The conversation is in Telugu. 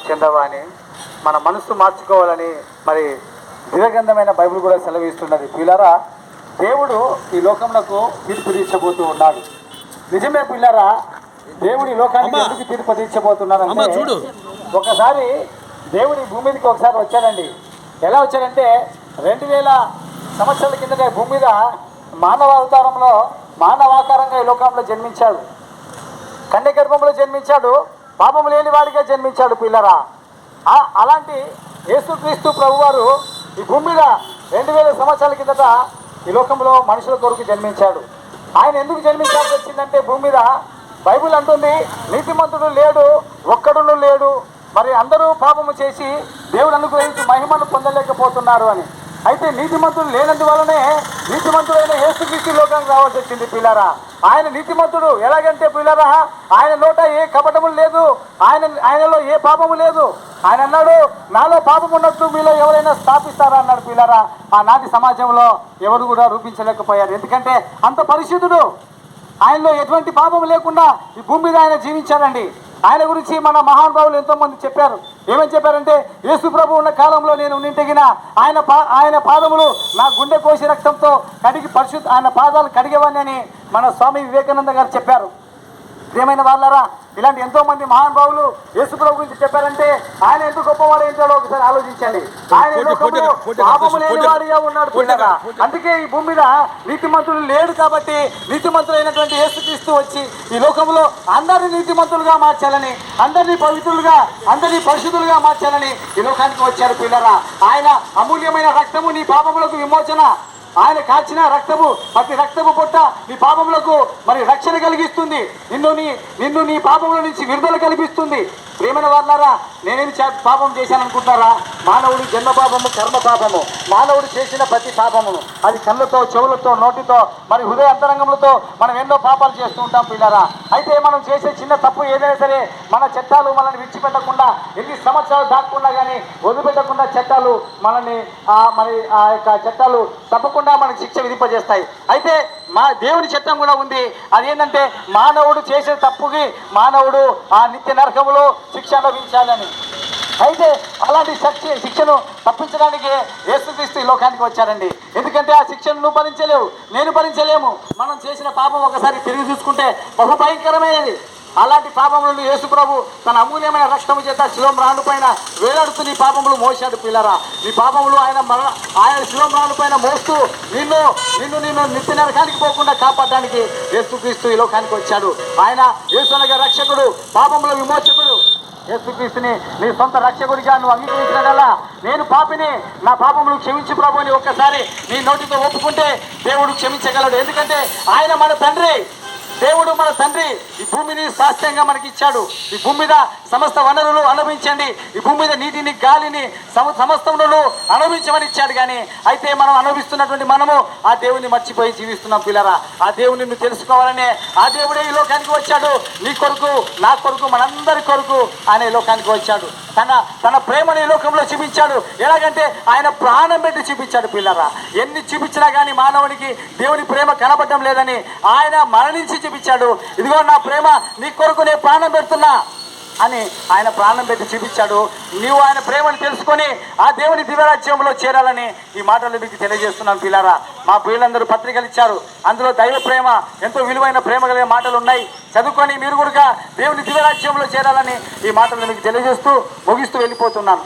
చెందవాని మన మనసు మార్చుకోవాలని మరి దివ్యగంధమైన బైబిల్ కూడా సెలవిస్తున్నది. పిల్లరా దేవుడు ఈ లోకములకు తీర్పు తీర్చబోతూ ఉన్నాడు. నిజమే పిల్లరా దేవుడు ఈ లోకానికి. ఎందుకు తీర్పు తీర్చబోతున్నాడు అమ్మా, చూడు. ఒకసారి దేవుడు భూమి మీదకి ఒకసారి వచ్చాడండి. ఎలా వచ్చాడంటే రెండు వేల సంవత్సరాల కిందట భూమి మీద మానవ అవతారంలో మానవాకారంగా ఈ లోకంలో జన్మించాడు. కన్య గర్భంలో జన్మించాడు. పాపం లేని వాడిగా జన్మించాడు పిల్లరా. అలాంటి యేసుక్రీస్తు ప్రభువారు ఈ భూమి మీద రెండు వేల సంవత్సరాల కిందట ఈ లోకంలో మనుషుల కొరకు జన్మించాడు. ఆయన ఎందుకు జన్మించాల్సి వచ్చిందంటే భూమి మీద బైబిల్ అంటుంది నీతిమంతుడు లేడు ఒక్కడును లేడు. మరి అందరూ పాపము చేసి దేవుడు అనుగ్రహించి మహిమను పొందలేకపోతున్నారు అని. అయితే నీతిమంతుడు లేనందువల్లనే నీతిమంతుడైన యేసుక్రీస్తు లోకానికి రావాల్సి వచ్చింది పిల్లరా. ఆయన నీతిమంతుడు ఎలాగంటే పిల్లరా ఆయన నోట ఏ కపటము లేదు ఆయన ఆయనలో ఏ పాపము లేదు. ఆయన అన్నాడు నాలో పాపం ఉన్నట్టు మీలో ఎవరైనా స్థాపిస్తారా? అన్నాడు పిల్లరా. ఆనాటి సమాజంలో ఎవరు కూడా రూపించలేకపోయారు. ఎందుకంటే అంత పరిశుద్ధుడు. ఆయనలో ఎటువంటి పాపం లేకుండా ఈ భూమి మీద ఆయన జీవించారండి ఆయన గురించి మన మహానుభావులు ఎంతోమంది చెప్పారు. ఏమని చెప్పారంటే యేసు ప్రభు ఉన్న కాలంలో నేను నింటగిన ఆయన పా ఆయన పాదములు నా గుండె కోసి రక్తంతో కడిగి పరిశుద్ధ ఆయన పాదాలు కడిగేవాడిని అని మన స్వామి వివేకానంద గారు చెప్పారు. ప్రియమైన వాళ్ళారా ఇలాంటి ఎంతో మంది మహానుభావులు యేసుప్రభు గురించి చెప్పారంటే ఆయన ఎంత గొప్పవాడు ఏంటో ఒకసారి ఆలోచించండి. ఆయన పాపము లేని పోటీ- వాడిగా ఉన్నాడు అందుకే ఈ భూమి మీద నీతిమంతుడు లేడు కాబట్టి నీతిమంతులైనటువంటి యేసుక్రీస్తు వచ్చి ఈ లోకంలో అందరినీ నీతిమంతులుగా మార్చాలని అందరినీ పవిత్రులుగా అందరినీ పరిశుద్ధులుగా మార్చాలని ఈ లోకానికి వచ్చారు పిల్లరా. ఆయన అమూల్యమైన రక్తము నీ పాపములకు విమోచన ఆయన కాచిన రక్తము ప్రతి రక్తము పొట్ట నీ పాపములకు మరి రక్షణ కలిగిస్తుంది. నిన్ను నీ నిన్ను నీ పాపముల నుంచి విడుదల కల్పిస్తుంది. ప్రేమైన వాళ్ళారా నేనేమి పాపం చేశాను అనుకుంటారా మానవుడు జన్మ పాపము కర్మ పాపము మానవుడు చేసిన ప్రతి పాపము అది కళ్ళతో చెవులతో నోటితో మరి హృదయ అంతరంగములతో మనం ఎన్నో పాపాలు చేస్తూ ఉంటాం పిల్లరా. అయితే మనం చేసే చిన్న తప్పు ఏదైనా సరే మన చట్టాలు మనల్ని విడిచిపెట్టకుండా ఎన్ని సంవత్సరాలు దాక్కుండా కానీ వదిలిపెట్టకుండా చట్టాలు మనల్ని మరి ఆ యొక్క చట్టాలు తప్పకుండా మనకు శిక్ష విధింపజేస్తాయి. అయితే మా దేవుని చట్టం కూడా ఉంది. అదేంటంటే మానవుడు చేసే తప్పుకి మానవుడు ఆ నిత్య నరకములో శిక్ష అనుభవించాలని. అయితే అలాంటి శిక్ష శిక్షను తప్పించడానికి యేసుక్రీస్తు ఈ లోకానికి వచ్చారండి. ఎందుకంటే ఆ శిక్షను నువ్వు భరించలేవు నేను భరించలేము. మనం చేసిన పాపం ఒకసారి తిరిగి చూసుకుంటే బహు భయంకరమైనది అలాంటి పాపములను యేసుప్రభు తన అమూల్యమైన రక్షణ చేత శివం రాను పైన వేలాడుతూ నీ పాపములు మోసాడు పిల్లరా. నీ పాపములు ఆయన మరణ ఆయన శివం రాను పైన మోస్తూ నిన్ను నిన్ను నిన్ను నిత్య నరకానికి పోకుండా కాపాడడానికి యేసుక్రీస్తు ఈ లోకానికి వచ్చాడు. ఆయన యేసునగా రక్షకుడు పాపముల విమోచకుడు. యేసుక్రీస్తుని నీ సొంత రక్షకుడిగా నువ్వు అంగీకరించినదల్లా నేను పాపిని నా పాపములు క్షమించి ప్రభు అని ఒక్కసారి నీ నోటితో ఒప్పుకుంటే దేవుడు క్షమించగలడు. ఎందుకంటే ఆయన మన తండ్రి. దేవుడు మన తండ్రి ఈ భూమిని స్వాస్థ్యంగా మనకి ఇచ్చాడు ఈ భూమి మీద సమస్త వనరులు అనుభవించండి. ఈ భూమి మీద నీటిని గాలిని సమస్త వనరులు అనుభవించమని ఇచ్చాడు కానీ అయితే మనం అనుభవిస్తున్నటువంటి మనము ఆ దేవుని మర్చిపోయి జీవిస్తున్నాం పిల్లరా. ఆ దేవుని నువ్వు తెలుసుకోవాలనే ఆ దేవుడే ఈ లోకానికి వచ్చాడు. నీ కొరకు నా కొరకు మనందరి కొరకు ఆయన ఈ లోకానికి వచ్చాడు. తన తన ప్రేమను ఈ లోకంలో చూపించాడు. ఎలాగంటే ఆయన ప్రాణం పెట్టి చూపించాడు పిల్లరా. ఎన్ని చూపించినా కానీ మానవునికి దేవుని ప్రేమ కనబడటం లేదని ఆయన మరణించి చూపించాడు. ఇదిగో నా ప్రేమ నీ కొరకు నేను ప్రాణం పెడుతున్నా అని ఆయన ప్రాణం పెట్టి చూపించాడు. నీవు ఆయన ప్రేమను తెలుసుకొని ఆ దేవుని దివ్యరాజ్యంలో చేరాలని ఈ మాటలు మీకు తెలియజేస్తున్నాను పిల్లారా. మా పిల్లలందరూ పత్రికలు ఇచ్చారు. అందులో దైవ ప్రేమ ఎంతో విలువైన ప్రేమ కలిగే మాటలు ఉన్నాయి. చదువుకొని మీరు కూడా దేవుని దివ్యరాజ్యంలో చేరాలని ఈ మాటలు మీకు తెలియజేస్తూ ముగిస్తూ వెళ్ళిపోతున్నాను.